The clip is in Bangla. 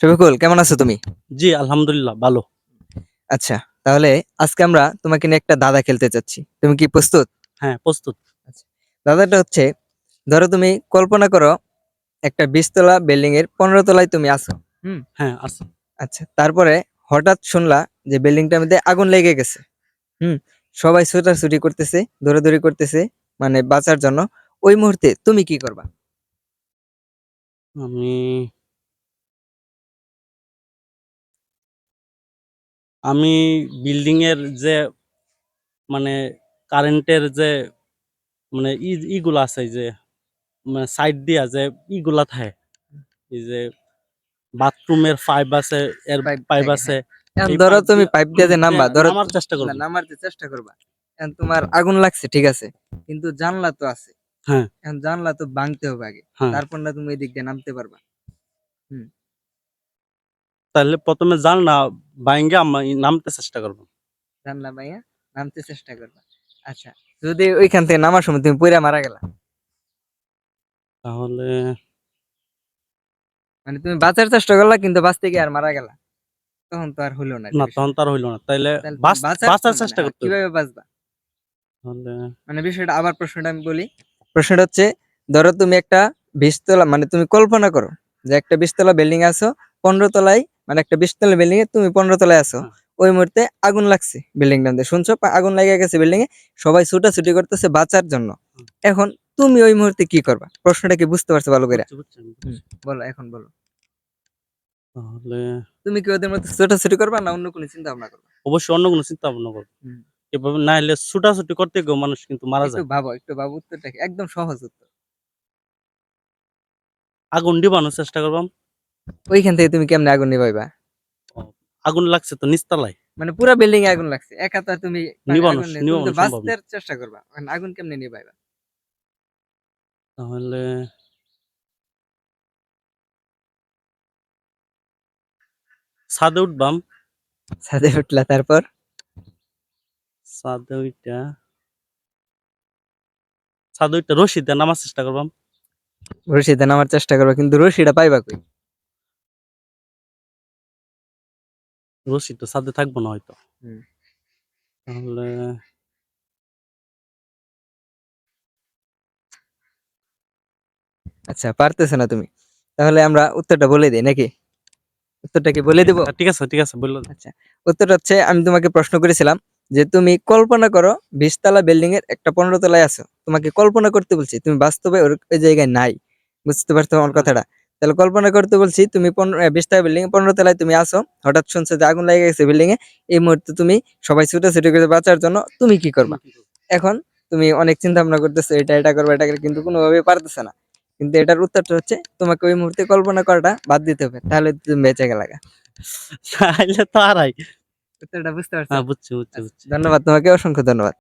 শফিকুল কেমন আছো তুমি? জি আলহামদুলিল্লাহ ভালো। আচ্ছা তাহলে আজকে আমরা তোমাকে নিয়ে একটা দাদা খেলতে চাচ্ছি। তুমি কি প্রস্তুত? হ্যাঁ প্রস্তুত। দাদাটা হচ্ছে ধরো তুমি কল্পনা করো একটা বিশতলা বিল্ডিং এর পনেরো তলায় তুমি আছো হ্যাঁ আছে আচ্ছা তারপরে হঠাৎ শুনলা যে বিল্ডিংটার মধ্যে আগুন লেগে গেছে হুম? সবাই ছোটাছুটি করতেছে দৌড়াদৌড়ি করতেছে মানে বাঁচার জন্য। ওই মুহূর্তে তুমি কি করবা? আমি আমি বিল্ডিং এর যে মানে কারেন্টের যে মানে ই ইগুলো আছে যে মানে সাইড দিয়া যে ইগুলা থাকে। এই যে বাথরুমের পাইপ আছে এর পাইপ আছে। ধরো তুমি পাইপ দিয়ে যে নামবা হ্যাঁ, ধরো নামার চেষ্টা করব। না, নামারতে চেষ্টা করবা। এখন তোমার আগুন লাগছে ঠিক আছে? কিন্তু জানলা তো আছে। হ্যাঁ। এখন জানলা তো ভাঙতে হবে আগে। হ্যাঁ। তারপর না তুমি এদিক দিয়ে নামতে পারবা। তাহলে প্রথমে জান না বাইঙ্গে আমি নামতে চেষ্টা করব জানলা ভাইয়া নামতে চেষ্টা করবা আচ্ছা যদি ওইখান থেকে নামার সময় তুমি পুরা মারা গেলা? তাহলে মানে তুমি বাঁচার চেষ্টা করলা কিন্তু বাঁচতে গিয়ে আর মারা গেলা? তখন তো আর হলো না না তখন তার হইল না। তাইলে বাঁচার চেষ্টা করতে কীভাবে বাঁচবা? তাহলে মানে বিষয়টা আবার প্রশ্নটা আমি বলি। প্রশ্নটা হচ্ছে ধরো তুমি একটা বিশতলা মানে তুমি কল্পনা করো যে একটা বিশতলা বিল্ডিং আছো পনেরো তলায় মানে একটা বিশতলা বিল্ডিং এ তুমি পনেরো তলায় আছো। ওই মুহূর্তে আগুন লাগছে বিল্ডিং টাতে শুনছো? আগুন লেগে গেছে বিল্ডিং এ। সবাই ছুটাছুটি করতেছে বাঁচার জন্য। এখন তুমি ওই মুহূর্তে কি করবা? প্রশ্নটা কি বুঝতে পারছ ভালো করে। বলো এখন বলো। তাহলে তুমি কি ওদের মধ্যে ছোটাছুটি করবা না অন্য কোনো চিন্তা ভাবনা করবা? অবশ্যই অন্য কোনো চিন্তা ভাবনা করব এভাবে না হলে ছুটাছুটি করতে গিয়েও মানুষ কিন্তু মারা যায়। ভাবো একটু ভাবো। উত্তরটা একদম সহজ উত্তর। আগুন ডিবানোর চেষ্টা করবাম। ওইখান থেকে তুমি কেমনে আগুন নিভাইবা? আগুন লাগছে তো নিচতলায়। মানে পুরো বিল্ডিং আগুন লাগছে একা তো তুমি। বাঁচতে চেষ্টা করবা মানে আগুন কেমনে নিভাইবা? তাহলে ছাদে উঠবাম। ছাদে উঠলা তারপর? ছাদে উইটা ছাদে উইটা রশি দিয়ে নামার চেষ্টা করবাম। রশিদে নামার চেষ্টা করবা কিন্তু রশিটা পাইবা কই? রশি তো ছাদে থাকব না হয়তো। তাহলে আচ্ছা পারতেছ না তুমি। তাহলে আমরা উত্তরটা বলে দিই নাকি? উত্তরটা কি বলে দেবো? আচ্ছা, ঠিক আছে ঠিক আছে বলল আচ্ছা উত্তরটা হচ্ছে আমি তোমাকে প্রশ্ন করেছিলাম যে তুমি কল্পনা করো বিশতলা বিল্ডিং এর একটা পনেরো তলায় আছো। তোমাকে কল্পনা করতে বলছি তুমি বাস্তবে ওই জায়গায় নাই। বুঝতে পারছ আমার কথাটা? তাহলে কল্পনা করতে বলছি তুমি পনেরো বিশতলা বিল্ডিং পনেরো তলায় তুমি আসো হঠাৎ শুনছো যে আগুন লেগে গেছে বিল্ডিং এ এই মুহূর্তে তুমি সবাই ছুটাছুটি করে বাঁচার জন্য তুমি কি করবা? এখন তুমি অনেক চিন্তা ভাবনা করতেছো এটা এটা করবে এটা কিন্তু কোনোভাবে পারতেছে না। কিন্তু এটার উত্তরটা হচ্ছে তোমাকে ওই মুহূর্তে কল্পনা করাটা বাদ দিতে হবে তাহলে তুমি বেঁচে গেলা তাহলে তো আরাই। উত্তরটা বুঝতে পারছ? হ্যাঁ বুঝছি বুঝছি। ধন্যবাদ তোমাকে অসংখ্য ধন্যবাদ।